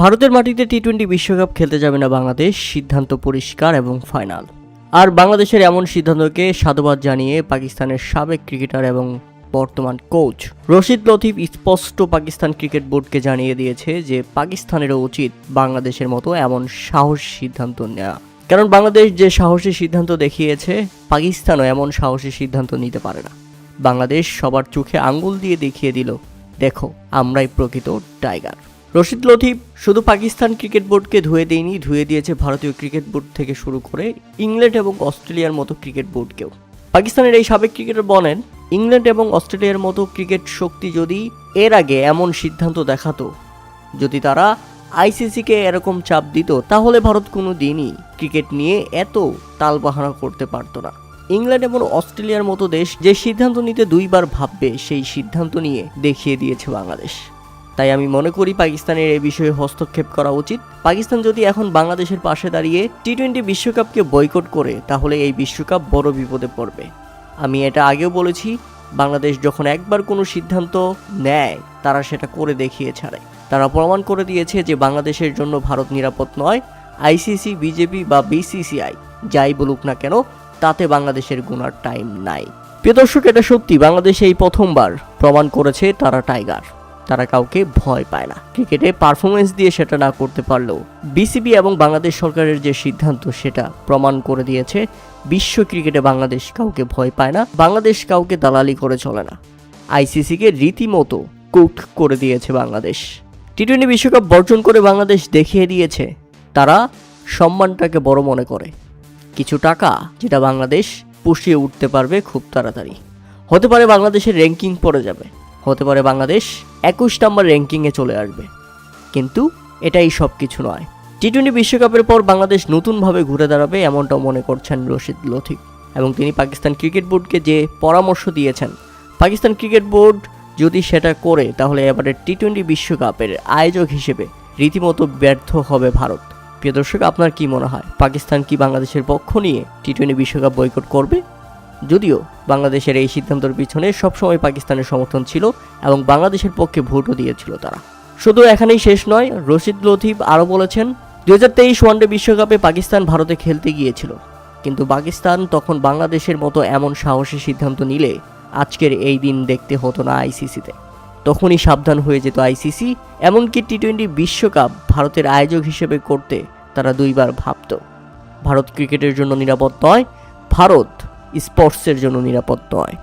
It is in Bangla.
ভারতের মাটিতে টি টোয়েন্টি বিশ্বকাপ খেলতে যাবে না বাংলাদেশ, সিদ্ধান্ত পরিষ্কার এবং ফাইনাল। আর বাংলাদেশের এমন সিদ্ধান্তকে সাধুবাদ জানিয়ে পাকিস্তানের সাবেক ক্রিকেটার এবং বর্তমান কোচ রশিদ লতিফ স্পষ্ট পাকিস্তান ক্রিকেট বোর্ডকে জানিয়ে দিয়েছে যে পাকিস্তানেরও উচিত বাংলাদেশের মতো এমন সাহসী সিদ্ধান্ত নেওয়া কারণ বাংলাদেশ যে সাহসী সিদ্ধান্ত দেখিয়েছে, পাকিস্তানও এমন সাহসী সিদ্ধান্ত নিতে পারে না। বাংলাদেশ সবার চোখে আঙ্গুল দিয়ে দেখিয়ে দিল, দেখো, আমরাই প্রকৃত টাইগার। রশিদ লতিফ শুধু পাকিস্তান ক্রিকেট বোর্ডকে ধুয়ে দেয়নি, ধুয়ে দিয়েছে ভারতীয় ক্রিকেট বোর্ড থেকে শুরু করে ইংল্যান্ড এবং অস্ট্রেলিয়ার মতো ক্রিকেট বোর্ডকেও। পাকিস্তানের এই সাবেক ক্রিকেটার বলেন, ইংল্যান্ড এবং অস্ট্রেলিয়ার মতো ক্রিকেট শক্তি যদি এর আগে এমন সিদ্ধান্ত দেখাতো, যদি তারা আইসিসিকে এরকম চাপ দিত, তাহলে ভারত কোনো দিনই ক্রিকেট নিয়ে এত তালবাহানা করতে পারতো না। ইংল্যান্ড এবং অস্ট্রেলিয়ার মতো দেশ যে সিদ্ধান্ত নিতে দুইবার ভাববে, সেই সিদ্ধান্ত নিয়ে দেখিয়ে দিয়েছে বাংলাদেশ। তাই আমি মনে করি পাকিস্তানের এই বিষয়ে হস্তক্ষেপ করা উচিত। পাকিস্তান যদি এখন বাংলাদেশের পাশে দাঁড়িয়ে টি টোয়েন্টি বিশ্বকাপকে বয়কট করে, তাহলে এই বিশ্বকাপ বড় বিপদে পড়বে। আমি এটা আগেও বলেছি, বাংলাদেশ যখন একবার কোনো সিদ্ধান্ত নেয়, তারা সেটা করে দেখিয়ে ছাড়ে। তারা প্রমাণ করে দিয়েছে যে বাংলাদেশের জন্য ভারত নিরাপদ নয়। আইসিসি বিজেপি বা বিসিসিআই যাই বলুক না কেন, তাতে বাংলাদেশের গুনার টাইম নাই। প্রিয় দর্শক, এটা সত্যি, বাংলাদেশ এই প্রথমবার প্রমাণ করেছে তারা টাইগার। তারা কাউকে ভয় পায় না। ক্রিকেটে পারফরমেন্স দিয়ে সেটা না করতে পারলেও বিসিবি এবং বাংলাদেশ সরকারের যে সিদ্ধান্ত সেটা প্রমাণ করে দিয়েছে, বিশ্ব ক্রিকেটে বাংলাদেশ কাউকে ভয় পায় না, বাংলাদেশ কাউকে দালালি করে চলে না। আইসিসিকে রীতিমতো কুট করে দিয়েছে বাংলাদেশ। টি টোয়েন্টি বিশ্বকাপ বর্জন করে বাংলাদেশ দেখিয়ে দিয়েছে, তারা সম্মানটাকে বড় মনে করে। কিছু টাকা যেটা বাংলাদেশ পুষিয়ে উঠতে পারবে খুব তাড়াতাড়ি। হতে পারে বাংলাদেশের র্যাঙ্কিং পড়ে যাবে। হতে পারে বাংলাদেশ একুশ নম্বর র্যাঙ্কিংয়ে চলে আসবে। কিন্তু এটাই সব কিছু নয়। টি টোয়েন্টি বিশ্বকাপের পর বাংলাদেশ নতুনভাবে ঘুরে দাঁড়াবে এমনটাও মনে করছেন রশিদ লথিক এবং তিনি পাকিস্তান ক্রিকেট বোর্ডকে যে পরামর্শ দিয়েছেন, পাকিস্তান ক্রিকেট বোর্ড যদি সেটা করে, তাহলে এবারে টি টোয়েন্টি বিশ্বকাপের আয়োজক হিসেবে রীতিমতো ব্যর্থ হবে ভারত। প্রিয় দর্শক, আপনার কি মনে হয়? পাকিস্তান কি বাংলাদেশের পক্ষ নিয়ে টি টোয়েন্টি বিশ্বকাপ বয়কট করবে? যদিও বাংলাদেশের এই সিদ্ধান্তের পিছনে সবসময় পাকিস্তানের সমর্থন ছিল এবং বাংলাদেশের পক্ষে ভোটও দিয়েছিল তারা। শুধু এখানেই শেষ নয়, রশিদ লথিফ আরও বলেছেন দু হাজার তেইশ ওয়ানডে বিশ্বকাপে পাকিস্তান ভারতে খেলতে গিয়েছিল। কিন্তু পাকিস্তান তখন বাংলাদেশের মতো এমন সাহসী সিদ্ধান্ত নিলে আজকের এই দিন দেখতে হতো না আইসিসিতে। তখনই সাবধান হয়ে যেত আইসিসি, এমনকি টি টোয়েন্টি বিশ্বকাপ ভারতের আয়োজক হিসেবে করতে তারা দুইবার ভাবত। ভারত ক্রিকেটের জন্য নিরাপদ নয়, ভারত স্পোর্টসের জন্য নিরাপদ নয়